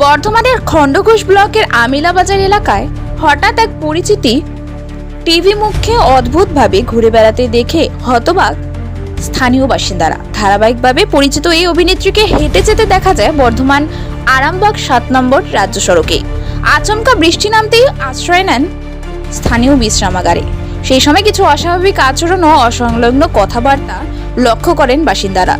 বর্ধমানের খণ্ডঘোষ ব্লকের আমিলাবাজার এলাকায় হঠাৎ এক পরিচিতি টিভি মুখে অদ্ভুতভাবে ঘুরে বেড়াতে দেখে হতবাক স্থানীয় বাসিন্দারা। ধারাবাহিকভাবে পরিচিত এই অভিনেত্রীকে হেঁটে যেতে দেখা যায় বর্ধমান আরামবাগ সাত নম্বর রাজ্য সড়কে। আচমকা বৃষ্টি নামতেই আশ্রয় নেন স্থানীয় বিশ্রামাগারে। সেই সময় কিছু অস্বাভাবিক আচরণ ও অসংলগ্ন কথাবার্তা লক্ষ্য করেন বাসিন্দারা।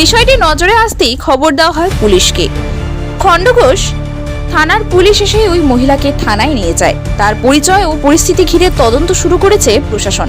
বিষয়টি নজরে আসতেই খবর দেওয়া হয় পুলিশকে। খণ্ডঘোষ থানার পুলিশ এসে ওই মহিলাকে থানায় নিয়ে যায়। তার পরিচয় ও পরিস্থিতি ঘিরে তদন্ত শুরু করেছে প্রশাসন।